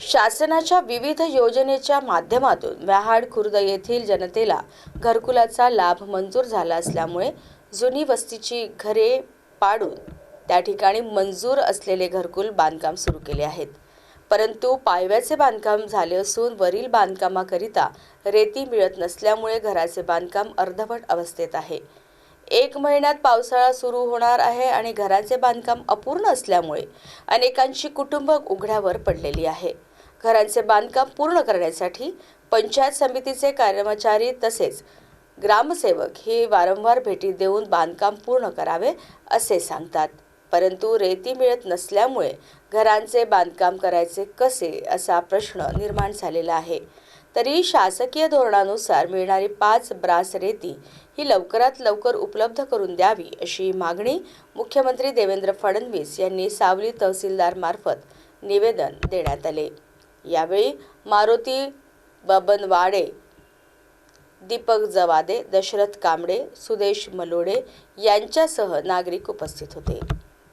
शासनाच्या विविध योजनेच्या माध्यमातून व्याहाड खुर्द येथील जनतेला घरकुलाचा लाभ मंजूर झाला असल्यामुळे जुनी वस्तीची घरे पाडून त्या ठिकाणी मंजूर असलेले घरकुल बांधकाम सुरू केले आहेत. परंतु पायव्याचे बांधकाम झाले असून वरील बांधकामाकरिता रेती मिळत नसल्यामुळे घराचे बांधकाम अर्धवट अवस्थेत आहे. एक महिन्यात पावसाळा सुरू होणार आहे आणि घराचे बांधकाम अपूर्ण असल्यामुळे अनेकांची कुटुंब उघड्यावर पडलेली आहे. घरांचे बांधकाम पूर्ण करण्यासाठी पंचायत समितीचे कर्मचारी तसेच ग्रामसेवक हे वारंवार भेटी देऊन बांधकाम पूर्ण करावे असे सांगतात. परंतु रेती मिळत नसल्यामुळे घरांचे बांधकाम करायचे कसे असा प्रश्न निर्माण झालेला आहे. तरी शासकीय धोरणानुसार मिळणारी पाच ब्रास रेती ही लवकरात लवकर उपलब्ध करून द्यावी अशी मागणी मुख्यमंत्री देवेंद्र फडणवीस यांनी सावली तहसीलदार मार्फत निवेदन देण्यात आले. यावेळी मारुती बबनवाडे दीपक जवादे दशरथ कांबळे सुदेश मलोडे यांच्यासह नागरिक उपस्थित होते.